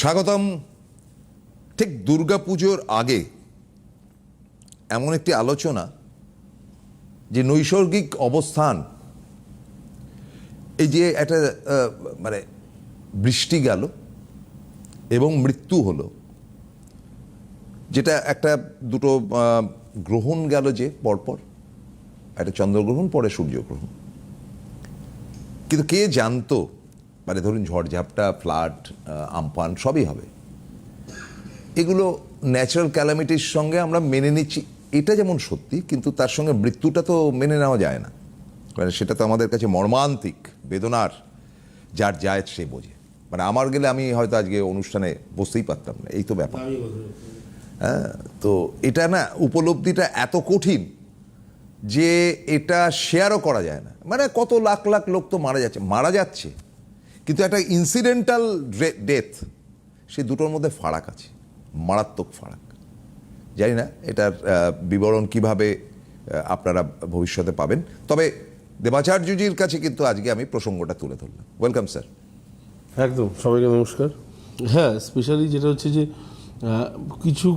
স্বাগতম। ঠিক দুর্গাপুজোর আগে এমন একটি আলোচনা যে নৈসর্গিক অবস্থান, এই যে একটা মানে বৃষ্টি গেল এবং মৃত্যু হলো, যেটা একটা দুটো গ্রহণ গেল যে পরপর, একটা চন্দ্রগ্রহণ, পরে সূর্যগ্রহণ। কিন্তু কে জানতো মানে ধরুন ঝড়ঝাপটা ফ্লাড আমফান সবই হবে। এগুলো ন্যাচারাল ক্যালামিটির সঙ্গে আমরা মেনে নিচ্ছি। এটা যেমন সত্যি কিন্তু তার সঙ্গে মৃত্যুটা তো মেনে নেওয়া যায় না। মানে সেটা তো আমাদের কাছে মর্মান্তিক বেদনার যার যায় সে বোঝে। মানে আমার গেলে আমি হয়তো আজকে অনুষ্ঠানে বসতেই পারতাম না এই তো ব্যাপার। হ্যাঁ তো এটা না উপলব্ধিটা এত কঠিন যে এটা শেয়ারও করা যায় না। মানে কত লাখ লাখ লোক তো মারা যাচ্ছে মারা যাচ্ছে। কিন্তু একটা ইনসিডেন্টাল ডেথ সে দুটোর মধ্যে ফারাক আছে মারাত্মক ফারাক। জানি না এটার বিবরণ কীভাবে আপনারা ভবিষ্যতে পাবেন। তবে দেবাচার্যজির কাছে কিন্তু আজকে আমি প্রসঙ্গটা তুলে ধরলাম। ওয়েলকাম স্যার একদম সবাইকে নমস্কার। হ্যাঁ স্পেশালি যেটা হচ্ছে যে কিছু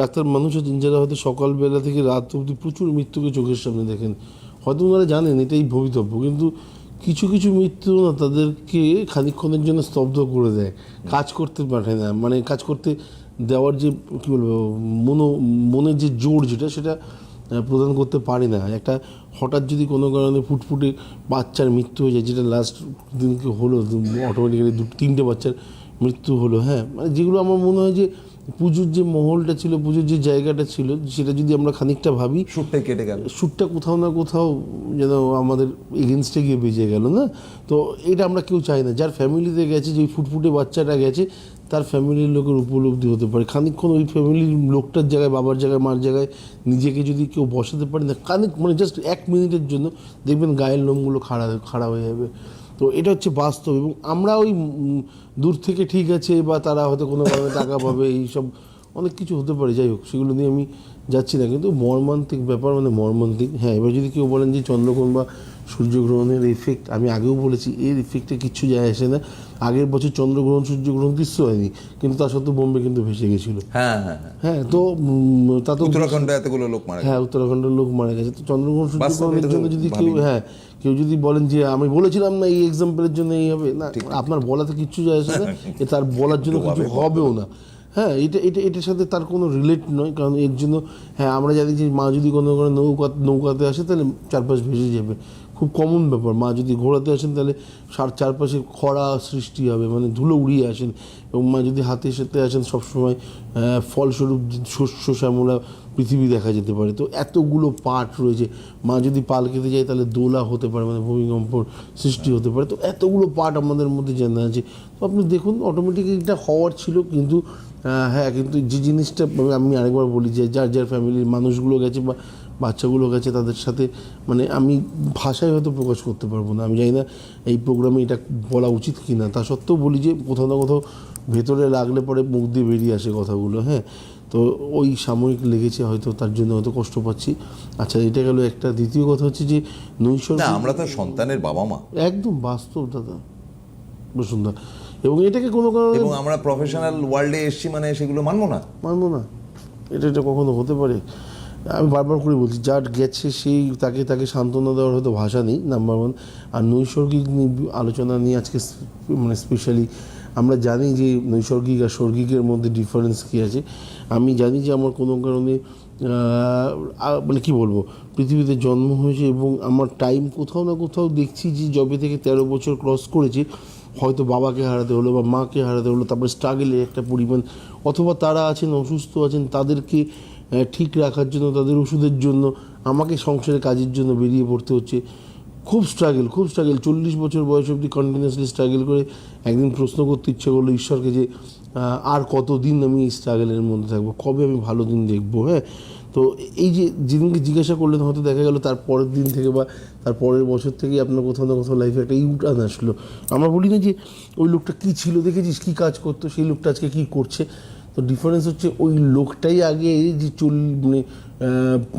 ডাক্তার মানুষ আছেন যারা হয়তো সকালবেলা থেকে রাত অবধি প্রচুর মৃত্যুকে চোখের সামনে দেখেন। হয়তো ওনারা জানেন এটাই ভবিতব্য কিন্তু কিছু কিছু মৃত্যু না তাদেরকে খানিকক্ষণের জন্য স্তব্ধ করে দেয়। কাজ করতে পারে না। মানে কাজ করতে দেওয়ার যে, কী বলব, মনো, মনের যে জোর যেটা, সেটা প্রদান করতে পারে না। একটা হঠাৎ যদি কোনো কারণে ফুটফুটে বাচ্চার মৃত্যু হয়ে যায়, যেটা লাস্ট দিনকে হলো অটোমেটিক্যালি দু, তিনটে বাচ্চার মৃত্যু হলো হ্যাঁ। মানে যেগুলো আমার মনে হয় যে পুজোর যে মহলটা ছিল পুজোর যে জায়গাটা ছিল সেটা যদি আমরা খানিকটা ভাবি সুরটাই কেটে গেল। শ্যুটটা কোথাও না কোথাও যেন আমাদের এগেনস্টে গিয়ে বেজে গেল না? তো এটা আমরা কেউ চাই না। যার ফ্যামিলিতে গেছে যে ফুটফুটে বাচ্চাটা গেছে তার ফ্যামিলির লোকের উপলব্ধি হতে পারে। খানিকক্ষণ ওই ফ্যামিলির লোকটার জায়গায় বাবার জায়গায় মার জায়গায় নিজেকে যদি কেউ বসাতে পারে না খানিক মানে জাস্ট এক মিনিটের জন্য দেখবেন গায়ের লোমগুলো খাড়া খাড়া হয়ে যাবে। তো এটা হচ্ছে বাস্তব এবং আমরা ওই দূর থেকে ঠিক আছে বা তারা হয়তো কোনো কারণে টাকা পাবে এইসব অনেক কিছু হতে পারে, যাই হোক, সেগুলো নিয়ে আমি যাচ্ছি না। কিন্তু মর্মান্তিক ব্যাপার মানে মর্মান্তিক হ্যাঁ এবার যদি কেউ বলেন যে চন্দ্রকোণ বা সূর্যগ্রহণের ইফেক্ট আমি আগেও বলেছি এর ইফেক্টে কিচ্ছু যায় আসে না। আগের বছর চন্দ্রগ্রহণ সূর্যগ্রহণ কিছু হয়নি কিন্তু তা সত্ত্বেও বোম্বে কিন্তু ভেসে গেছিল। হ্যাঁ হ্যাঁ হ্যাঁ। হ্যাঁ তো তা তো উত্তরাখণ্ডে এতগুলো লোক মারা হ্যাঁ উত্তরাখণ্ডের লোক মারা গেছে। তো চন্দ্রগ্রহণ সূর্যগ্রহণের জন্য যদি কেউ হ্যাঁ কেউ যদি বলেন যে আমি বলেছিলাম না এই এক্সাম্পলের জন্য এই হবে না আপনার বলাতে কিচ্ছু যায় আসে না এ তার বলার জন্য কিছু হবেও না। হ্যাঁ এটা এটা এটার সাথে তার কোনো রিলেট নয় কারণ এর জন্য হ্যাঁ আমরা জানি যে মা যদি কোনো কোনো নৌকা নৌকাতে আসে তাহলে চারপাশ ভেসে যাবে। খুব কমন ব্যাপার। মা যদি ঘোরাতে আসেন তাহলে সার চারপাশে খরা সৃষ্টি হবে মানে ধুলো উড়িয়ে আসেন এবং মা যদি হাতে সাথে আসেন সবসময় ফলস্বরূপ শস্য, শ্যামলা পৃথিবী দেখা যেতে পারে। তো এতগুলো পার্ট রয়েছে। মা যদি পাল খেতে যায় তাহলে দোলা হতে পারে মানে ভূমিকম্পর সৃষ্টি হতে পারে। তো এতগুলো পার্ট আমাদের মধ্যে জানা আছে। তো আপনি দেখুন অটোমেটিক এটা হওয়ার ছিল কিন্তু হ্যাঁ কিন্তু যে জিনিসটা আমি আরেকবার বলি যে যার যার ফ্যামিলির মানুষগুলো গেছে বা বাচ্চাগুলো গেছে তাদের সাথে মানে আমি ভাষায় হয়তো প্রকাশ করতে পারব না। আমি জানি না এই প্রোগ্রামে এটা বলা উচিত কি না তা সত্ত্বেও বলি যে কোথাও না কোথাও ভেতরে লাগলে পরে মুখ দিয়ে বেরিয়ে আসে কথাগুলো হ্যাঁ। তো ওই সাময়িক লেগেছে হয়তো তার জন্য হয়তো কষ্ট পাচ্ছি। আচ্ছা এটা গেল একটা। দ্বিতীয় কথা হচ্ছে যে নৈসর্গ না আমরা তো সন্তানের বাবা মা। একদম বাস্তব দাদা। বসুন্ধরা এবং এটাকে কোনো কারণে এবং আমরা প্রফেশনাল ওয়ার্ল্ডে এসছি মানে সেগুলো মানবো না। মানবো না। এটা এটা কখনো হতে পারে। আমি বারবার করে বলছি, যার গেছে সেই তাকে তাকে সান্ত্বনা দেওয়ার হয়তো ভাষা নেই নাম্বার ওয়ান আর নৈসর্গিক আলোচনা নিয়ে আজকে মানে স্পেশালি আমরা জানি যে নৈসর্গিক আর স্বর্গিকের মধ্যে ডিফারেন্স কী আছে। আমি জানি যে আমার কোনো কারণে মানে কি বলব, পৃথিবীতে জন্ম হয়েছে এবং আমার টাইম কোথাও না কোথাও দেখছি যে জবে থেকে তেরো বছর ক্রস করেছি, হয়তো বাবাকে হারাতে হলো বা মাকে হারাতে হলো, তারপরে স্ট্রাগেলের একটা পরিমাণ, অথবা তারা আছেন, অসুস্থ আছেন, তাদেরকে ঠিক রাখার জন্য, তাদের ওষুধের জন্য, আমাকে সংসারের কাজের জন্য বেরিয়ে পড়তে হচ্ছে। খুব স্ট্রাগল খুব স্ট্রাগল চল্লিশ বছর বয়স অবধি কন্টিনিউসলি স্ট্রাগল করে একদিন প্রশ্ন করতে ইচ্ছে করল ঈশ্বরকে যে আর কতদিন আমি এই স্ট্রাগলের মধ্যে থাকব? কবে আমি ভালো দিন দেখব? হ্যাঁ? তো এই যে যেদিনকে জিজ্ঞাসা করলেন, হয়তো দেখা গেল তার পরের দিন থেকে বা তার পরের বছর থেকে আপনার কোথাও না কোথাও লাইফে একটা ইউটার্ন আসলো। আমরা বলি না যে, ওই লোকটা কী ছিল? দেখেছিস? কী কাজ করতো? সেই লোকটা আজকে কী করছে? তো ডিফারেন্স হচ্ছে ওই লোকটাই আগে যে চল মানে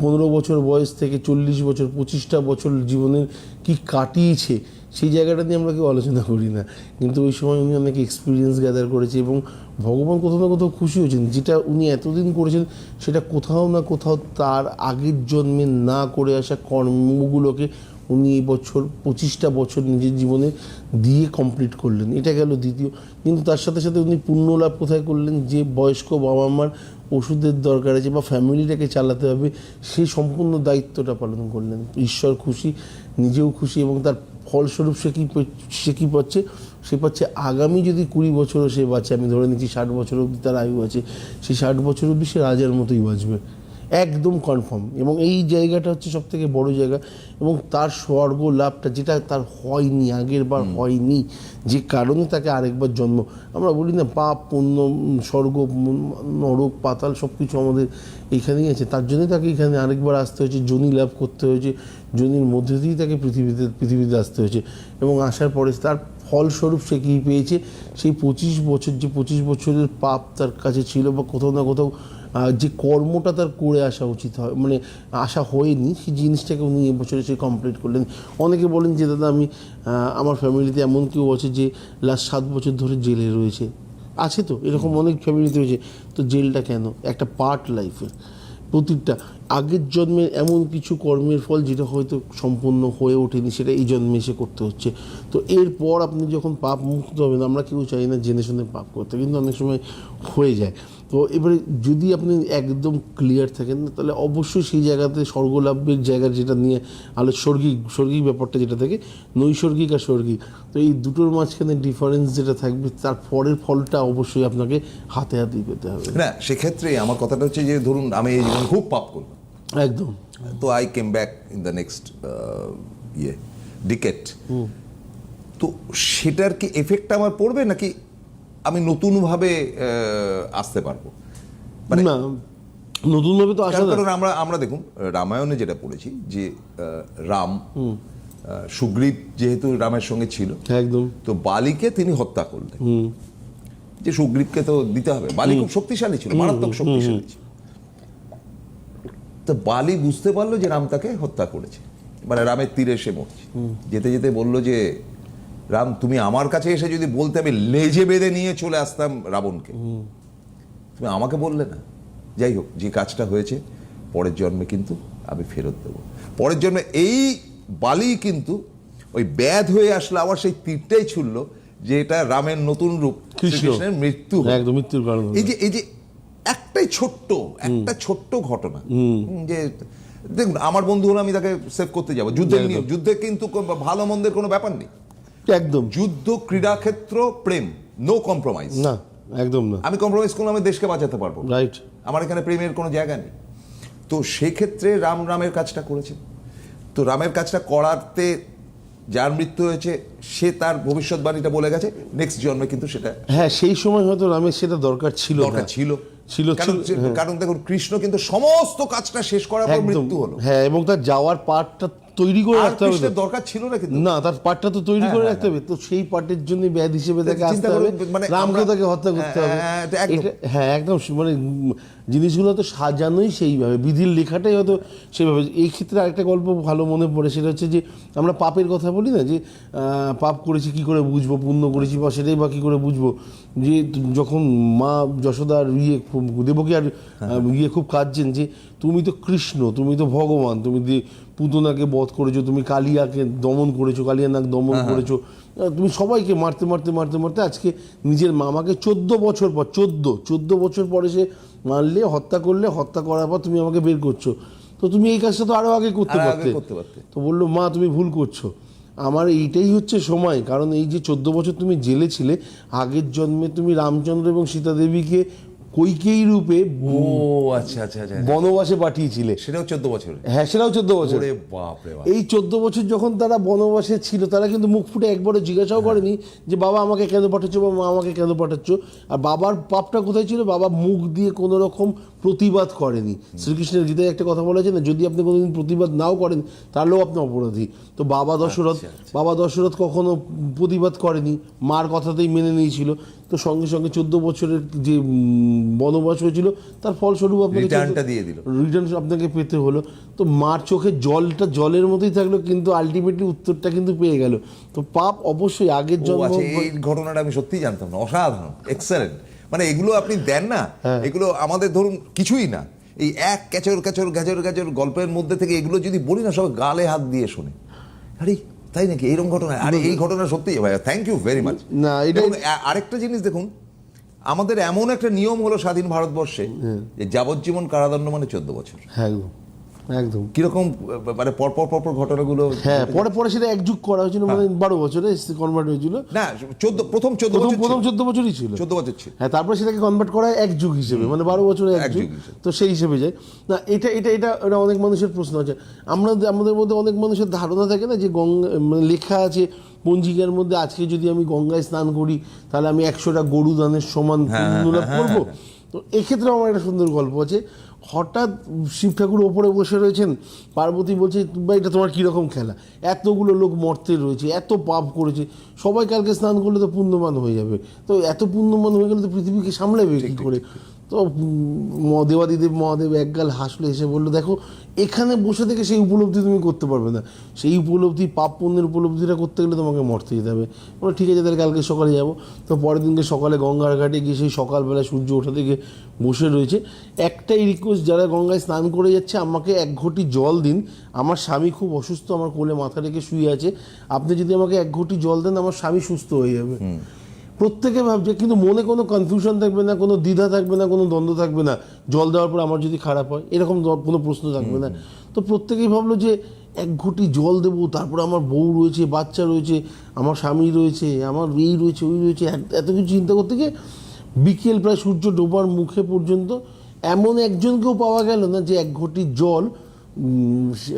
পনেরো বছর বয়স থেকে চল্লিশ বছর, পঁচিশটা বছর জীবনের কি কাটিয়েছে, সেই জায়গাটা নিয়ে আমরা কেউ আলোচনা করি না। কিন্তু ওই সময় উনি অনেক এক্সপিরিয়েন্স গ্যাদার করেছে এবং ভগবান কোথাও না কোথাও খুশি হয়েছেন। যেটা উনি এতদিন করেছেন, সেটা কোথাও না কোথাও তার আগের জন্মে না করে আসা কর্মগুলোকে উনি এই বছর পঁচিশটা বছর নিজের জীবনে দিয়ে কমপ্লিট করলেন। এটা গেল দ্বিতীয়। কিন্তু তার সাথে সাথে উনি পুণ্য লাভ কোথায় করলেন? যে বয়স্ক বাবা মার ওষুধের দরকার আছে বা ফ্যামিলিটাকে চালাতে হবে সে সম্পূর্ণ দায়িত্বটা পালন করলেন। ঈশ্বর খুশি, নিজেও খুশি এবং তার ফলস্বরূপ সে কী সে কী পাচ্ছে? সে পাচ্ছে আগামী যদি কুড়ি বছরও সে বাঁচে, আমি ধরে নিচ্ছি ষাট বছর অবধি তার আয়ু আছে, সেই ষাট বছর অবধি সে রাজার মতোই বাঁচবে। একদম কনফার্ম এবং এই জায়গাটা হচ্ছে সব থেকে বড় জায়গা এবং তার স্বর্গ লাভটা যেটা তার হয়নি আগের বার হয়নি যে কারণে তাকে আরেকবার জন্ম। আমরা বলি না পাপ পুণ্য স্বর্গ নরক পাতাল সব কিছু আমাদের এখানেই আছে। তার জন্যই তাকে এখানে আরেকবার আসতে হয়েছে জনি লাভ করতে হয়েছে জনির মধ্যে দিয়েই তাকে পৃথিবীতে পৃথিবীতে আসতে হয়েছে। এবং আসার পরে তার ফলস্বরূপ সে কী পেয়েছে? সেই পঁচিশ বছর যে পঁচিশ বছরের পাপ তার কাছে ছিল বা কোথাও না কোথাও যে কর্মটা তার করে আসা উচিত হয় মানে আসা হয়নি, সেই জিনিসটাকে উনি এবছরে সে কমপ্লিট করলেন। অনেকে বলেন যে, দাদা, আমি আমার ফ্যামিলিতে এমন কেউ আছে যে লাস্ট সাত বছর ধরে জেলে রয়েছে। আছে তো, এরকম অনেক ফ্যামিলিতে রয়েছে। তো জেলটা কেন? একটা পার্ট লাইফের প্রতিটা, আগের জন্মের এমন কিছু কর্মের ফল যেটা হয়তো সম্পূর্ণ হয়ে ওঠেনি, সেটা এই জন্মে এসে করতে হচ্ছে। তো এরপর আপনি যখন পাপ মুক্ত হবেন, আমরা কেউ চাই না জেনে শুনে পাপ করতে, কিন্তু অনেক সময় হয়ে যায়। তো এবারে যদি আপনি একদম ক্লিয়ার থাকেন তাহলে অবশ্যই সেই জায়গাতে স্বর্গলাভের জায়গা যেটা নিয়ে আলো স্বর্গিক স্বর্গিক ব্যাপারটা যেটা থাকে নৈসর্গিক আর স্বর্গিক। তো এই দুটোর মাঝখানে ডিফারেন্স যেটা থাকবে তার পরের ফলটা অবশ্যই আপনাকে হাতে হাতেই পেতে হবে। না সেক্ষেত্রে আমার কথাটা হচ্ছে যে ধরুন আমি এই জীবনে খুব পাপ করলাম। একদম। তো I came back in the next ইয়ে ডিকেট তো সেটার কি এফেক্ট আমার পড়বে নাকি আমি নতুনভাবে আসতে পারব। মানে নতুনভাবে তো আসা কারণ আমরা আমরা দেখুন রামায়ণে যেটা পড়েছি যে রাম সুগ্রীব যেহেতু রামের সঙ্গে ছিল একদম। তো বালিকে তিনি হত্যা করলেন। যে সুগ্রীবকে তো দিতে হবে। বালি খুব শক্তিশালী ছিল মারাত্মক শক্তিশালী ছিল। তো বালি বুঝতে পারল যে রাম তাকে হত্যা করেছে। মানে রামের তীরে এসে মরছে। যেতে যেতে বলল যে রাম তুমি আমার কাছে এসে যদি বলতে আমি লেজে বেঁধে নিয়ে চলে আসতাম রাবণকে। তুমি আমাকে বললে না? যাই হোক যে কাজটা হয়েছে পরের জন্মে কিন্তু আমি ফেরত দেবো। পরের জন্মে এই বালি কিন্তু ওই ব্যাধ হয়ে আসলে আবার সেই তীরটাই ছুড়ল যে এটা রামের নতুন রূপ কৃষ্ণের মৃত্যু। একদম মৃত্যুর কারণ এই যে এই যে একটাই ছোট্ট একটা ছোট্ট ঘটনা। যে দেখুন আমার বন্ধু হলে আমি তাকে সেভ করতে যাব। যুদ্ধের নিয়ম যুদ্ধে কিন্তু ভালো মন্দের কোনো ব্যাপার নেই। একদম। যুদ্ধ ক্রীড়াক্ষেত্র প্রেম নো কম্প্রোমাইজ না একদম না। আমি কম্প্রোমাইজ করলে আমি দেশকে বাঁচাতে পারব। রাইট আমার এখানে প্রেমের কোনো জায়গা নেই। তো সেক্ষেত্রে রাম রামের কাজটা করেছে। তো রামের কাজটা করাতে যার মৃত্যু হয়েছে সে তার ভবিষ্যৎবাণীটা বলে গেছে নেক্সট জন্মে কিন্তু সেটা হ্যাঁ সেই সময় হয়তো রামের সেটা দরকার ছিল দরকার ছিল। ছিল, কারণ হ্যাঁ। কারণ দেখুন কৃষ্ণ কিন্তু সমস্ত কাজটা শেষ করার পর মৃত্যু হলো। হ্যাঁ এবং তার যাওয়ার পার্টটা তৈরি করে রাখতে হবে। দরকার ছিল না কিন্তু। না তার পার্টটা তো তৈরি হ্যাঁ, করে হ্যাঁ, রাখতে হবে। তো সেই পার্টের জন্য ব্যাধ হিসেবে তাকে আসতে হবে। মানে রামকে তাকে হত্যা করতে হ্যাঁ, হবে হ্যাঁ, একদম। হ্যাঁ মানে জিনিসগুলো তো সাজানোই সেইভাবে। বিধির লেখাটাই হয়তো সেইভাবে। এই ক্ষেত্রে আরেকটা গল্প ভালো মনে পড়ে সেটা হচ্ছে যে আমরা পাপের কথা বলি না যে পাপ করেছি কি করে বুঝব পুণ্য করেছি বা সেটাই বা কি করে বুঝব? যে যখন মা যশোদার ইয়ে খুব- দেবকী আর ইয়ে খুব কাঁদছেন যে তুমি তো কৃষ্ণ তুমি তো ভগবান তুমি পুতনাকে বধ করেছ তুমি কালিয়াকে দমন করেছ কালিয়ানাক দমন করেছ। তুমি সবাইকে মারতে মারতে মারতে মারতে আজকে নিজের মামাকে চোদ্দ বছর পর চোদ্দ চোদ্দ বছর পরে সে মারলে হত্যা করলে হত্যা করার পর তুমি আমাকে বের করছ। তো তুমি এই কাজটা তো আরও আগে করতে পারতে। করতে পারতে। তো বলল মা তুমি ভুল করছ। আমার এইটাই হচ্ছে সময় কারণ এই যে চোদ্দ বছর তুমি জেলে ছিলে আগের জন্মে তুমি রামচন্দ্র এবং সীতা দেবীকে কৈকেয়ী রূপে ও আচ্ছা আচ্ছা আচ্ছা বনবাসে পাঠিয়েছিলে। সেটাও চোদ্দ বছর হ্যাঁ সেটাও চোদ্দ বছর। ওরে রে বাপ। এই চোদ্দ বছর যখন তারা বনবাসে ছিল তারা কিন্তু মুখ ফুটে একবারও জিজ্ঞাসাও করেনি যে বাবা আমাকে কেন পাঠাচ্ছ? বা মা আমাকে কেন পাঠাচ্ছ? আর বাবার পাপটা কোথায় ছিল? বাবা মুখ দিয়ে কোনো রকম প্রতিবাদ করেনি। শ্রীকৃষ্ণের গীতায় একটা কথা বলা আছে না যদি আপনি কোনোদিন প্রতিবাদ নাও করেন তাহলেও আপনি অপরাধী। তো বাবা দশরথ বাবা দশরথ কখনো প্রতিবাদ করেনি মার কথাতেই মেনে নিয়েছিল। তো সঙ্গে সঙ্গে চোদ্দ বছরের যে বনবাস হয়েছিল তার ফলস্বরূপ আপনাকে রিটার্নটা দিয়ে দিল। রিটার্ন আপনাকে পেতে হলো। তো মার চোখে জলটা জলের মতোই থাকল কিন্তু আলটিমেটলি উত্তরটা কিন্তু পেয়ে গেল। তো পাপ অবশ্যই আগের জন্ম আচ্ছা এই ঘটনাটা আমি সত্যিই জানতাম না অসাধারণ এক্সেলেন্ট মানে এগুলো আপনি দেন না হ্যাঁ। এগুলো আমাদের ধরুন কিছুই না। এই এক ক্যাচর ক্যাচর গ্যাচর গ্যাচর গল্পের মধ্যে থেকে এগুলো যদি বলি না সব গালে হাত দিয়ে শোনে। আরে তাই নাকি? এইরকম ঘটনা? আরে এই ঘটনা সত্যি ভাই থ্যাংক ইউ ভেরি মাচ না, এটা- আরেকটা জিনিস দেখুন আমাদের এমন একটা নিয়ম হলো স্বাধীন ভারতবর্ষে হ্যাঁ। যে যাবজ্জীবন কারাদণ্ড মানে চোদ্দ বছর। হ্যাঁ একদম। কীরকম মানে পরপর পরপর ঘটনাগুলো হ্যাঁ পরে পরে সেটা একযুগ করা হয়েছিল মানে বারো বছরে কনভার্ট হয়েছিল। না চোদ্দ প্রথম চোদ্দ প্রথম প্রথম চোদ্দ বছরই ছিল। চোদ্দ বছর ছিল। হ্যাঁ তারপরে সেটাকে কনভার্ট করা এক যুগ হিসেবে মানে বারো বছরে এক যুগ। যুগ তো সেই হিসেবে যায়। না এটা এটা এটা এটা অনেক মানুষের প্রশ্ন আছে। আমরা আমাদের মধ্যে অনেক মানুষের ধারণা থাকে না যে গঙ্গা মানে লেখা আছে পঞ্জিকার মধ্যে আজকে যদি আমি গঙ্গায় স্নান করি তাহলে আমি একশোটা গরু দানের সমান পুণ্য লাভ করব। তো এক্ষেত্রে আমার একটা সুন্দর গল্প আছে। হঠাৎ শিব ঠাকুর ওপরে বসে রয়েছেন, পার্বতী বলছে বা এটা তোমার কীরকম খেলা? এতগুলো লোক মর্তে রয়েছে, এত পাপ করেছে, সবাই কালকে স্নান করলে তো পুণ্যবান হয়ে যাবে। তো এত পুণ্যবান হয়ে গেলে তো পৃথিবীকে সামলাবে কী করে? তো উম, দেবাদিদেব মহাদেব একগাল হাসলো এসে বলল দেখো এখানে বসে থেকে সেই উপলব্ধি তুমি করতে পারবে না। সেই উপলব্ধি পাপ পুণ্যের উপলব্ধিটা করতে গেলে তোমাকে মরতে যেতে হবে। বলো ঠিক আছে তাহলে কালকে সকালে যাব। তো পরের দিনকে সকালে গঙ্গার ঘাটে গিয়ে সেই সকালবেলা সূর্য ওঠা থেকে বসে রয়েছে। একটাই রিকোয়েস্ট যারা গঙ্গায় স্নান করে যাচ্ছে আমাকে এক ঘটি জল দিন। আমার স্বামী খুব অসুস্থ আমার কোলে মাথা রেখে শুয়ে আছে। আপনি যদি আমাকে এক ঘটি জল দেন আমার স্বামী সুস্থ হয়ে যাবে। প্রত্যেকে ভাবছে, কিন্তু মনে কোনো কনফিউশন থাকবে না, কোনো দ্বিধা থাকবে না, কোনো দ্বন্দ্ব থাকবে না। জল দেওয়ার পর আমার যদি খারাপ হয়, এরকম কোনো প্রশ্ন থাকবে না। তো প্রত্যেকেই ভাবলো যে, এক ঘটি জল দেবো, তারপর আমার বউ রয়েছে, বাচ্চা রয়েছে, আমার স্বামী রয়েছে, আমার এই রয়েছে, ওই রয়েছে, এত- কিছু চিন্তা করতে গিয়ে বিকেল প্রায় সূর্য ডোবার মুখে পর্যন্ত এমন একজনকেও পাওয়া গেল না যে, এক ঘটি জল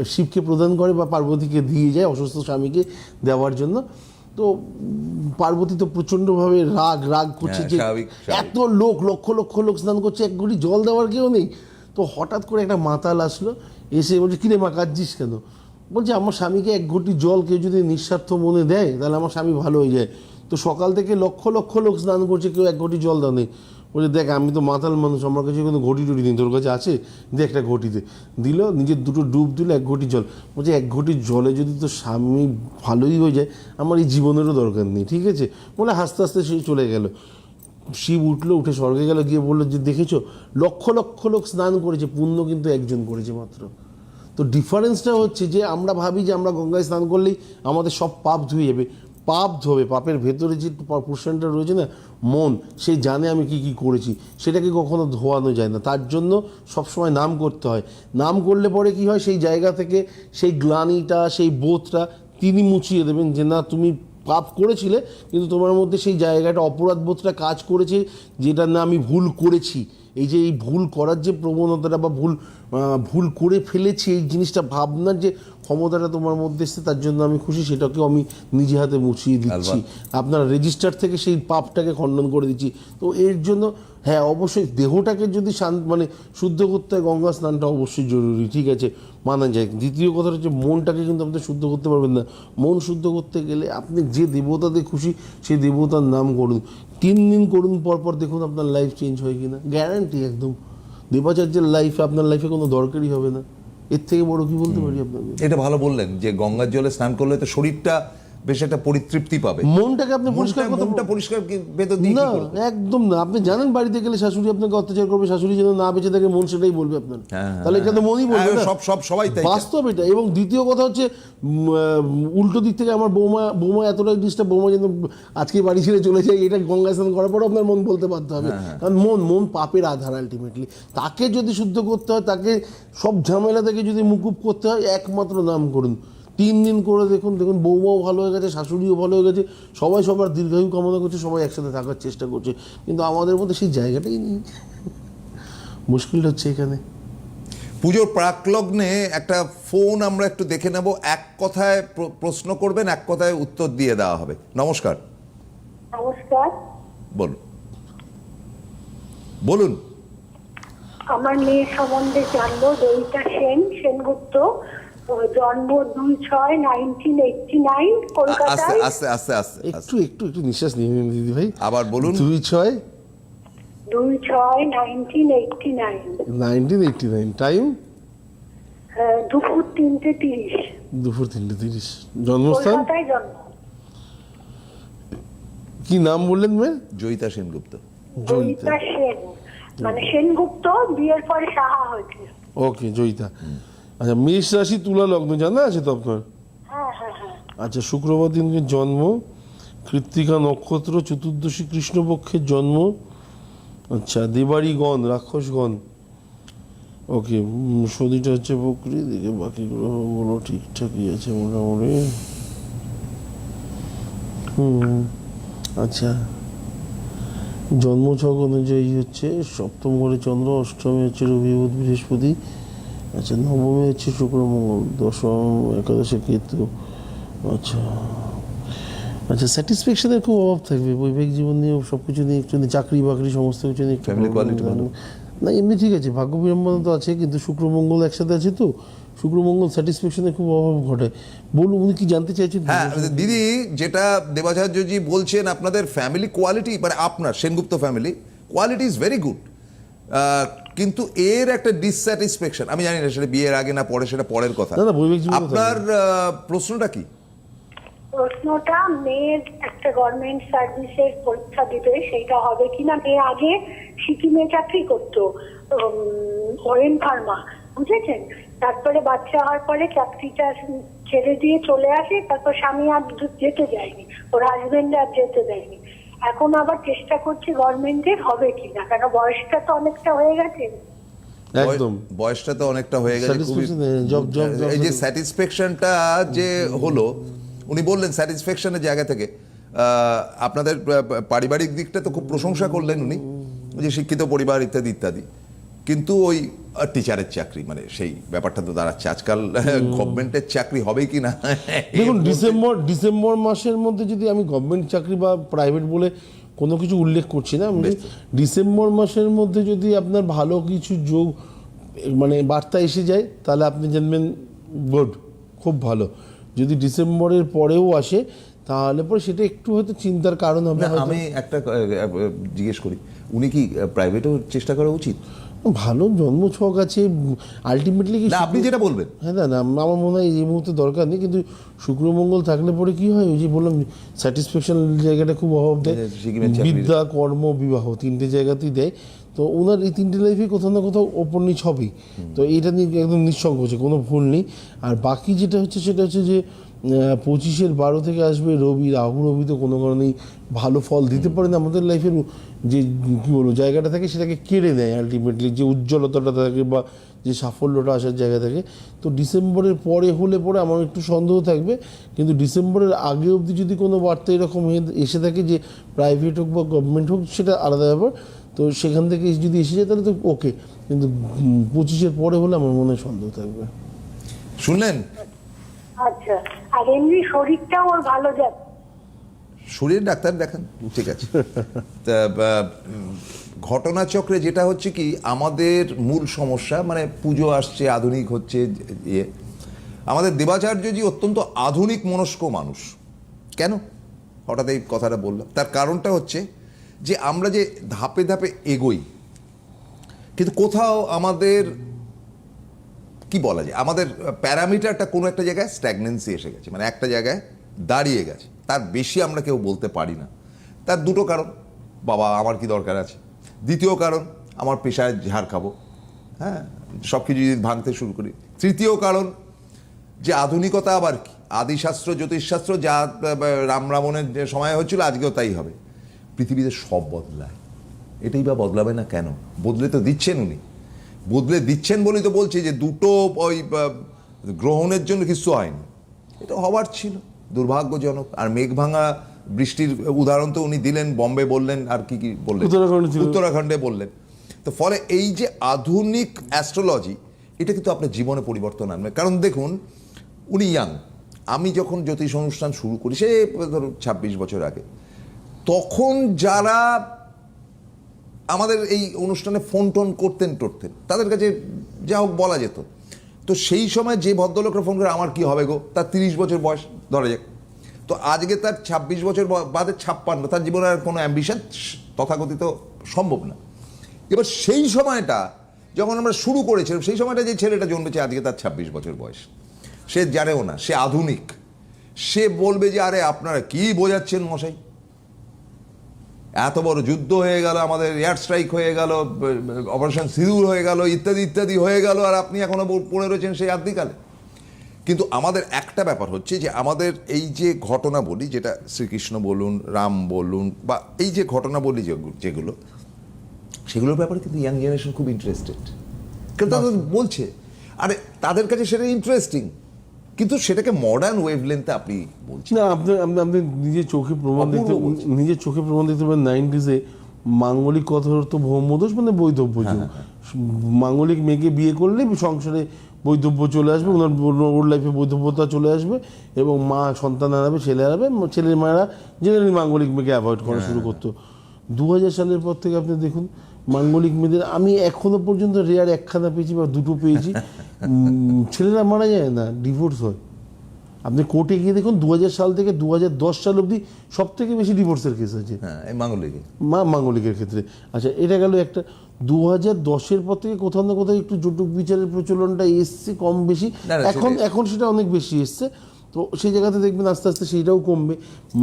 শিবকে প্রদান করে বা পার্বতীকে দিয়ে যায়, অসুস্থ স্বামীকে দেওয়ার জন্য। তো পার্বতী তো প্রচণ্ডভাবে রাগ রাগ করছে হ্যাঁ, যে। এত লোক লক্ষ লক্ষ লোক স্নান করছে এক গুটি জল দেওয়ার কেউ নেই। তো হঠাৎ করে একটা মাতাল আসলো এসে বলছে কিরে মা কাঁদছিস কেন? বলছে আমার স্বামীকে এক ঘটি জল কেউ যদি নিঃস্বার্থ মনে দেয় তাহলে আমার স্বামী ভালো হয়ে যায়। তো সকাল থেকে লক্ষ লক্ষ লোক স্নান করছে কেউ এক ঘটি জল দেয় নেই। বলছে, দেখ, আমি তো মাতাল মানুষ, আমার কাছে কোনো ঘটি টুটি নেই, তোর কাছে আছে? দে একটা ঘটিতে দিল, নিজের দুটো ডুব দিল, এক ঘটি জল। বলছে, এক ঘটি জলে যদি তোর স্বামী ভালোই হয়ে যায়, আমার এই জীবনেরও দরকার নেই, ঠিক আছে? বলে হাসতে হাসতে সে চলে গেল। শিব উঠল, উঠে স্বর্গে গেল, গিয়ে বলল, যে দেখেছ, লক্ষ লক্ষ লোক স্নান করেছে, পুণ্য কিন্তু একজন করেছে মাত্র। তো ডিফারেন্সটা হচ্ছে যে, আমরা ভাবি যে, আমরা গঙ্গায় স্নান করলেই আমাদের সব পাপ ধুয়ে যাবে। পাপ ধোবে, পাপের ভেতরে যে পোর্শনটা রয়েছে না, মন, সে জানে আমি কি কি করেছি। সেটাকে কখনো ধোয়ানো যায় না। তার জন্য সবসময় নাম করতে হয়। নাম করলে পরে কি হয়? সেই জায়গা থেকে সেই গ্লানিটা, সেই বোধটা তিনি মুছিয়ে দেবেন যে, না, তুমি পাপ করেছিলে, কিন্তু তোমার মধ্যে সেই জায়গাটা, অপরাধ বোধটা কাজ করেছে, যেটা না আমি ভুল করেছি। এই যে, এই ভুল করার যে প্রবণতাটা বা ভুল ভুল করে ফেলেছি, এই জিনিসটা ভাবনার যে ক্ষমতাটা তোমার মধ্যে এসছে তার জন্য আমি খুশি সেটাকেও আমি নিজে হাতে মুছিয়ে দিচ্ছি। আপনার রেজিস্টার থেকে সেই পাপটাকে খণ্ডন করে দিচ্ছি। তো এর জন্য হ্যাঁ অবশ্যই দেহটাকে যদি শান্ত মানে শুদ্ধ করতে হয় গঙ্গা স্নানটা অবশ্যই জরুরি ঠিক আছে? মানা যায়। দ্বিতীয় কথাটা হচ্ছে মনটাকে কিন্তু আপনি শুদ্ধ করতে পারবেন না। মন শুদ্ধ করতে গেলে আপনি যে দেবতাতে খুশি সেই দেবতার নাম করুন। তিন দিন করুন পর পর দেখুন আপনার লাইফ চেঞ্জ হয় কিনা। গ্যারান্টি একদম। দেবাচার্যের লাইফে আপনার লাইফে কোনো দরকারই হবে না। এর থেকে বড় কি বলতে পারি আপনাকে? এটা ভালো বললেন যে গঙ্গার জলে স্নান করলে তো শরীরটা বেশ একটা পরিতৃপ্তি পাবে। মনটাকে আপনি পরিষ্কার করতে মনটা পরিষ্কার দিয়ে না একদম না। আপনি জানেন বাড়িতে গেলে শাশুড়ি আপনাকে অত্যাচার করবে শাশুড়ি যেন না বেঁচে থাকে মন সেটাই বলবে আপনার। হ্যাঁ, তাহলে এটা তো মনই বলবে হ্যাঁ, সব- সব- সবাই তাই বাস্তব এটা। এবং দ্বিতীয় কথা হচ্ছে উল্টো দিক থেকে আমার বৌমা বৌমা এতটাই ডিস্টার্ব বৌমা যেন আজকে বাড়ি ছেড়ে চলে যায় এটা গঙ্গা স্নান করার পর আপনার মন বলতে পারতে হবে। হ্যাঁ, কারণ মন মন পাপের আধার আলটিমেটলি তাকে যদি শুদ্ধ করতে হয় তাকে সব ঝামেলা থেকে যদি মুকুব করতে হয় একমাত্র নাম করুন। তিন দিন করে দেখুন দেখুন বৌমাও ভালো হয়ে গেছে শাশুড়িও ভালো হয়ে গেছে সবাই সবার দীর্ঘায়ু কামনা করছে সবাই একসাথে থাকার চেষ্টা করছে। কিন্তু আমাদের মধ্যে সেই জায়গাটাই নেই। মুশকিলটা হচ্ছে এখানে। পুজোর প্রাকলগ্নে একটা ফোন আমরা একটু দেখে নেব এক কথায় প্রশ্ন করবেন এক কথায় উত্তর দিয়ে দেওয়া হবে। নমস্কার। নমস্কার। বলুন। বলুন। আমার মেয়ের সম্বন্ধে জানব রবিতা সেন সেনগুপ্ত। জন্ম দুই ছয় নাইনটিন এইটটি নাইন কলকাতায়। আস্তে আস্তে আস্তে। একটু একটু একটু নিঃশ্বাস নিয়ে নিন দিদি ভাই। আবার বলুন। দুই ছয়। দুই ছয় nineteen eighty nine nineteen eighty nine time দুপুর তিনটে তিরিশ। দুপুর তিনটে তিরিশ। জন্মস্থান? কলকাতায় জন্ম। কি নাম বললেন মেয়ের জয়িতা সেনগুপ্ত। জয়িতা সেন। মানে সেনগুপ্ত বিয়ের পরে সাহা হয়েছিল। ওকে জয়িতা। আচ্ছা মেষ রাশি তুলা লগ্ন জানা আছে তো আপনার? হ্যাঁ হ্যাঁ হ্যাঁ। আচ্ছা শুক্রবার দিনকে জন্ম কৃত্তিকা নক্ষত্র চতুর্দশী কৃষ্ণপক্ষের জন্ম। আচ্ছা দেবাড়িগণ রাক্ষসগণ। ওকে শনিটা হচ্ছে বকরি দিকে বাকি গ্রহগুলো ঠিকঠাকই আছে মোটামুটি। হুম আচ্ছা জন্মছক অনুযায়ী হচ্ছে সপ্তম ঘরে চন্দ্র অষ্টমী হচ্ছে রবিবোধ বৃহস্পতি। আচ্ছা নবমী হচ্ছে শুক্র মঙ্গল দশম একাদশে কেতু আচ্ছা। আচ্ছা স্যাটিসফ্যাকশনের খুব অভাব থাকবে বৈবাহিক জীবন নিয়ে সব কিছু নিয়ে একটু চাকরি বাকরি সমস্ত কিছু নিয়ে quality ভালো। না এমনি ঠিক আছে ভাগ্য বিড়ম্বনা তো আছে কিন্তু শুক্র মঙ্গল একসাথে আছে তো শুক্র মঙ্গল স্যাটিসফ্যাকশনের খুব অভাব ঘটে। বলুন উনি কি জানতে চাইছেন? হ্যাঁ দিদি যেটা দেবাচার্যজি বলছেন আপনাদের ফ্যামিলি কোয়ালিটি মানে আপনার Sengupta family quality is very good কিন্তু এর একটা ডিসস্যাটিসফ্যাকশন আমি জানি না সেটা বিয়ের আগে না পরে সেটা পরের কথা। আপনার আহ, প্রশ্নটা কি? প্রশ্নটা মেয়ের একটা গভর্নমেন্ট সার্ভিসের পরীক্ষা দিবে সেটা হবে কিনা মেয়ে আগে সিকিমে চাকরি করতো ওরেন ফার্মা বুঝেছেন? তারপরে বাচ্চা হওয়ার পরে চাকরিটা ছেড়ে দিয়ে চলে আসে তারপর স্বামী আর যেতে যায়নি ওর হাজবেন্ড আর যেতে দেয়নি। এখন আবার চেষ্টা করছি গভর্নমেন্টের হবে কিনা কারণ বয়সটা তো অনেকটা হয়ে গেছে। একদম। বয়সটা তো অনেকটা হয়ে গেছে এই যে। স্যাটিসফ্যাকশনটা যে হলো উনি বললেন স্যাটিসফ্যাকশনের জায়গা থেকে। আহ, আপনাদের পারিবারিক দিকটা তো খুব প্রশংসা করলেন উনি যে শিক্ষিত পরিবার ইত্যাদি ইত্যাদি। কিন্তু ওই টিচারের চাকরি মানে সেই ব্যাপারটা তো দাঁড়াচ্ছে। আজকাল গভর্নমেন্টের চাকরি হবে কি না? দেখুন ডিসেম্বর ডিসেম্বর মাসের মধ্যে যদি আমি গভর্নমেন্ট চাকরি বা প্রাইভেট বলে কোনো কিছু উল্লেখ করছি না ডিসেম্বর মাসের মধ্যে যদি আপনার ভালো কিছু যোগ মানে বার্তা এসে যায় তাহলে আপনি জানবেন গুড খুব ভালো। যদি ডিসেম্বরের পরেও আসে তাহলে পরে সেটা একটু হয়তো চিন্তার কারণ হবে আমি একটা জিজ্ঞেস করি উনি কি প্রাইভেটও চেষ্টা করা উচিত? ভালো জন্ম ছক আছে আলটিমেটলি কি আপনি যেটা বলবেন। হ্যাঁ না না আমার মনে হয় এই মুহূর্তে দরকার নেই কিন্তু শুক্রমঙ্গল থাকলে পরে কি হয়? ওই যে বললাম স্যাটিসফ্যাকশন জায়গাটা খুব অভাব দেয়। এই যে সিকিমের চাকরি- বিদ্যা কর্ম বিবাহ তিনটে জায়গাতেই দেয়। তো ওনার এই তিনটে লাইফে কোথাও না কোথাও ওপর নিচ হবেই। তো এটা নিয়ে একদম নিঃসংকোচে কোনো ভুল নেই। আর বাকি যেটা হচ্ছে সেটা হচ্ছে যে পঁচিশের বারো থেকে আসবে রবি, রাহু, রবি তো কোনো কারণেই ভালো ফল দিতে পারে না। আমাদের লাইফের যে, কী বলব, জায়গাটা থাকে সেটাকে কেড়ে নেয় আলটিমেটলি যে উজ্জ্বলতাটা থাকে বা যে সাফল্যটা আসার জায়গা থাকে। তো ডিসেম্বরের পরে হলে পরে আমার একটু সন্দেহ থাকবে, কিন্তু ডিসেম্বরের আগে অবধি যদি কোনো বার্তা এরকম এসে থাকে যে প্রাইভেট হোক বা গভর্নমেন্ট হোক, সেটা আলাদা ব্যাপার। তো সেখান থেকে যদি এসে যায়, তাহলে তো ওকে কিন্তু পঁচিশের পরে হলে আমার মনে সন্দেহ থাকবে। শুনলেন? আচ্ছা আর এমনি শরীরটাও ওর ভালো যাবে শরীর ডাক্তার দেখান ঠিক আছে। তা, ঘটনাচক্রে যেটা হচ্ছে কি আমাদের মূল সমস্যা মানে পুজো আসছে আধুনিক হচ্ছে ইয়ে। আমাদের দেবাচার্যজি অত্যন্ত আধুনিক মনস্ক মানুষ। কেন? হঠাৎ এই কথাটা বললাম। তার কারণটা হচ্ছে যে আমরা যে ধাপে ধাপে এগোই কিন্তু কোথাও আমাদের কি বলা যায়? আমাদের প্যারামিটারটা কোনো একটা জায়গায় স্ট্যাগনেন্সি এসে গেছে। মানে একটা জায়গায় দাঁড়িয়ে গেছে। তার বেশি আমরা কেউ বলতে পারি না। তার দুটো কারণ, বাবা আমার কি দরকার আছে? দ্বিতীয় কারণ, আমার পেশায় ঝাড় খাব। হ্যাঁ সব কিছু যদি ভাঙতে শুরু করি। তৃতীয় কারণ, যে আধুনিকতা আবার কি? আদিশাস্ত্র, জ্যোতিষশাস্ত্র, যা রাম রাবণের যে সময় হচ্ছিল, আজকেও তাই হবে। পৃথিবীতে সব বদলায়। এটাই বা বদলাবে না কেন? বদলে তো দিচ্ছেন উনি। বদলে দিচ্ছেন বলেই তো বলছি যে দুটো ওই গ্রহণের জন্য কিছু হয়নি। এটা হওয়ার ছিল দুর্ভাগ্যজনক। আর মেঘ ভাঙা বৃষ্টির উদাহরণ তো উনি দিলেন বম্বে বললেন আর কি কি বললেন? উত্তরাখণ্ডে উত্তরাখণ্ডে বললেন। তো ফলে এই যে আধুনিক অ্যাস্ট্রোলজি এটা কিন্তু আপনার জীবনে পরিবর্তন আনবে। কারণ দেখুন উনি ইয়াং আমি যখন জ্যোতিষ অনুষ্ঠান শুরু করি সে ধরো ছাব্বিশ বছর আগে তখন যারা আমাদের এই অনুষ্ঠানে ফোন টোন করতেন টরতেন। তাদের কাছে যা হোক বলা যেত। তো সেই সময় যে ভদ্রলোকরা ফোন করে, আমার কি হবে গো? তার তিরিশ বছর বয়স, ধরা যাক। তো আজকে তার ছাব্বিশ বছর ব- বাদে ছাপ্পান্ন। তার জীবনে আর কোনো অ্যাম্বিশন তথাকথিত সম্ভব না। এবার সেই সময়টা, যখন আমরা শুরু করেছিলাম, সেই সময়টা যে ছেলেটা জন্মেছে, আজকে তার ছাব্বিশ বছর বয়স। সে জানেও না, সে আধুনিক। সে বলবে যে, আরে, আপনারা কি বোঝাচ্ছেন মশাই? এত বড় যুদ্ধ হয়ে গেল আমাদের এয়ার স্ট্রাইক হয়ে গেল অপারেশন সিঁদুর হয়ে গেল ইত্যাদি ইত্যাদি হয়ে গেল আর আপনি এখনও ব- পড়ে রয়েছেন সেই আদ্যিকালে। কিন্তু আমাদের একটা ব্যাপার হচ্ছে যে আমাদের এই যে ঘটনা বলি যেটা শ্রীকৃষ্ণ বলুন রাম বলুন বা এই যে ঘটনা বলি যেগুলো সেগুলোর ব্যাপারে কিন্তু ইয়াং জেনারেশন খুব ইন্টারেস্টেড কারণ তারা বলছে আরে তাদের কাছে সেটা ইন্টারেস্টিং কিন্তু সেটাকে মডার্ন ওয়েভলেন্থে আপনি বলছেন। না আপনি আপনি আপনি নিজের চোখে প্রমাণ দেখতে নিজের চোখে প্রমাণ দেখতে পারেন নাইনটিজে মাঙ্গলিক কথার তো ভৌমদোষ মানে বৈধব্য হ্যাঁ, যুগ। মাঙ্গলিক মেয়েকে বিয়ে করলে সংসারে বৈধব্য চলে আসবে ওনার ওর লাইফে বৈধব্যতা চলে আসবে এবং মা সন্তান হারাবে ছেলে হারাবে ছেলের মায়েরা জেনারেলি মাঙ্গলিক মেয়েকে অ্যাভয়েড করা হ্যাঁ, শুরু করতো। দু হাজার সালের পর থেকে আপনি দেখুন মাঙ্গলিক মেয়েদের আমি এখনও পর্যন্ত রেয়ার একখানা পেয়েছি বা দুটো পেয়েছি। ছেলেরা মারা যায় না ডিভোর্স হয়। আপনি কোর্টে গিয়ে দেখুন দু হাজার সাল থেকে দু হাজার দশ সাল অবধি সব থেকে বেশি ডিভোর্সের কেস আছে। হ্যাঁ এই মা মাঙ্গলিকের ক্ষেত্রে। আচ্ছা এটা গেল একটা। দু হাজার দশের পর থেকে কোথাও না কোথাও একটু জটুক বিচারের প্রচলনটা এসছে কম বেশি। এখন এখন সেটা অনেক বেশি এসছে। তো সেই জায়গাতে দেখবেন আস্তে আস্তে সেইটাও কমবে।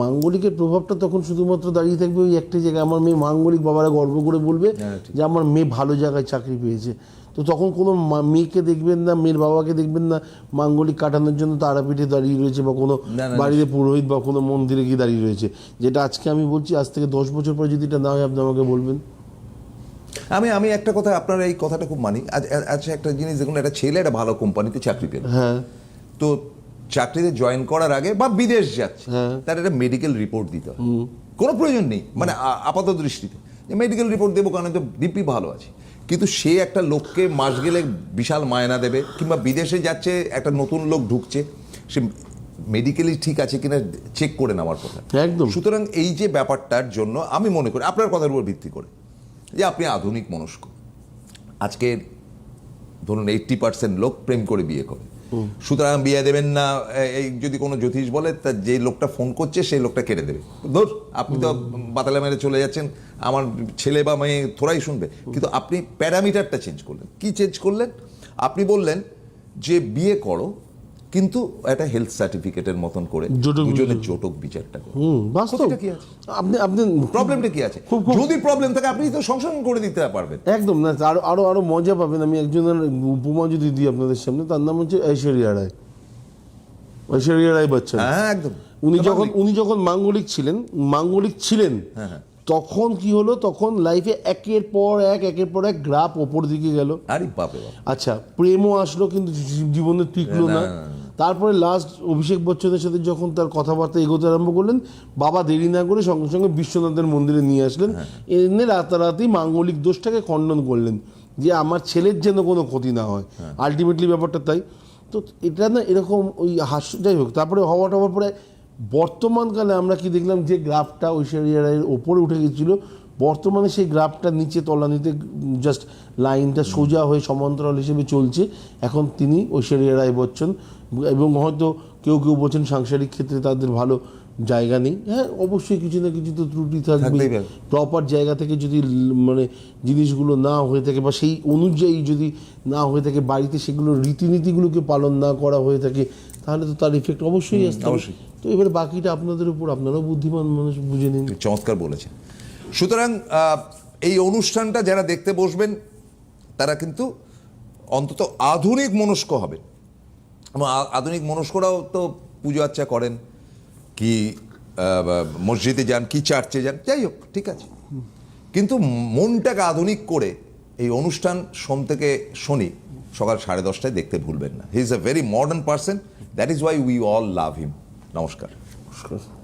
মাঙ্গলিকের প্রভাবটা তখন শুধুমাত্র দাঁড়িয়ে থাকবে ওই একটাই জায়গায়। আমার মেয়ে মাঙ্গলিক বাবারা গর্ব করে বলবে হ্যাঁ, যে আমার মেয়ে ভালো জায়গায় চাকরি পেয়েছে। তো তখন কোনো মেয়েকে দেখবেন না মেয়ের বাবাকে দেখবেন না মাঙ্গলিক কাটানোর জন্য তারাপীঠে দাঁড়িয়ে রয়েছে বা কোনো বাড়িতে পুরোহিত বা কোনো মন্দিরে গিয়ে দাঁড়িয়ে রয়েছে। যেটা আজকে আমি বলছি আজ থেকে দশ বছর পরে যদি এটা না হয় আপনি আমাকে বলবেন। আমি আমি একটা কথা আপনার এই কথাটা খুব মানি। আচ্ছা একটা জিনিস দেখুন একটা ছেলে একটা ভালো কোম্পানিতে চাকরি পেল। হ্যাঁ। তো চাকরিতে জয়েন করার আগে বা বিদেশ যাচ্ছে হ্যাঁ। তার একটা মেডিকেল রিপোর্ট দিতে হয়। কোনো প্রয়োজন নেই। মানে আপাত দৃষ্টিতে। মেডিকেল রিপোর্ট দেবো কারণ তো দিব্যি ভালো আছে। কিন্তু সে একটা লোককে মাস গেলে বিশাল মায়না দেবে কিংবা বিদেশে যাচ্ছে একটা নতুন লোক ঢুকছে সে মেডিকেলি ঠিক আছে কিনা চেক করে নেওয়ার কথা একদম। সুতরাং এই যে ব্যাপারটার জন্য আমি মনে করি আপনার কথার উপর ভিত্তি করে যে আপনি আধুনিক মনস্ক। আজকে ধরুন এইট্টি পার্সেন্ট লোক প্রেম করে বিয়ে করে। সুতরাং বিয়ে দেবেন না এই যদি কোনো জ্যোতিষ বলে, তা যে লোকটা ফোন করছে, সেই লোকটা কেটে দেবে। ধর, আপনি তো বাতালে মেরে চলে যাচ্ছেন, আমার ছেলে বা মেয়ে থোড়াই শুনবে। কিন্তু আপনি প্যারামিটারটা চেঞ্জ করলেন। কি চেঞ্জ করলেন? আপনি বললেন যে, বিয়ে করো কিন্তু একটা হেলথ সার্টিফিকেটের মতন করে দুজনের জটক বিচারটা করো। হুম বাস্তব। কি আছে? আপনি আপনি প্রবলেমটা কি আছে? যদি প্রবলেম থাকে আপনি তো সংশোধন করে দিতে পারবেন। একদম না আরও আরও আরও মজা পাবেন। আমি একজনের উপমা যদি দিই আপনাদের সামনে তার নাম হচ্ছে ঐশ্বরিয়া রায়। ঐশ্বরিয়া রায় বচ্চন। হ্যাঁ একদম। উনি যখন উনি যখন মাঙ্গলিক ছিলেন মাঙ্গলিক ছিলেন হ্যাঁ, হ্যাঁ। তখন কি হলো? তখন লাইফে একের পর এক একের পর এক গ্রাফ ওপর দিকে গেল। আরে বাপে বাপ। আচ্ছা প্রেমও আসলো কিন্তু জীবনে টিকলো না। তারপরে লাস্ট অভিষেক বচ্চনের সাথে যখন তার কথাবার্তা এগোতে আরম্ভ করলেন বাবা দেরি না করে সঙ্গে সঙ্গে বিশ্বনাথের মন্দিরে নিয়ে আসলেন। হ্যাঁ। এনে রাতারাতি মাঙ্গলিক দোষটাকে খণ্ডন করলেন যে আমার ছেলের যেন কোনো ক্ষতি না হয়। হ্যাঁ। আলটিমেটলি ব্যাপারটা তাই। তো এটা না এরকম ওই হাস্য যাই হোক তারপরে হওয়া হওয়ার পরে বর্তমানকালে আমরা কি দেখলাম যে গ্রাফটা ঐশ্বরিয়া রায়ের ওপরে উঠে গেছিল বর্তমানে সেই গ্রাফটা নিচে তলানিতে জাস্ট লাইনটা সোজা হয়ে সমান্তরাল হিসেবে চলছে। এখন তিনি ঐশ্বরিয়া রায় বচ্চন এবং হয়তো কেউ কেউ বলছেন সাংসারিক ক্ষেত্রে তাদের ভালো জায়গা নেই। হ্যাঁ অবশ্যই কিছু না কিছু তো ত্রুটি থাকবে প্রপার জায়গা থেকে যদি মানে জিনিসগুলো না হয়ে থাকে বা সেই অনুযায়ী যদি না হয়ে থাকে বাড়িতে সেগুলো রীতিনীতিগুলোকে পালন না করা হয়ে থাকে তাহলে তো তার ইফেক্ট অবশ্যই আসতে অবশ্যই। তো এবার বাকিটা আপনাদের উপর আপনারাও বুদ্ধিমান মানুষ বুঝে নিন। চমৎকার বলেছেন। সুতরাং এই অনুষ্ঠানটা যারা দেখতে বসবেন, তারা কিন্তু অন্তত আধুনিক মনস্ক হবে আধুনিক মনস্করাও তো পুজো আর্চা করেন, কি মসজিদে যান, কি চার্চে যান, যাই হোক, ঠিক আছে। কিন্তু মনটাকে আধুনিক করে এই অনুষ্ঠান সোম থেকে শনি, সকাল সাড়ে দশটায় দেখতে ভুলবেন না। He is a very modern person that is why we all love him নমস্কার নমস্কার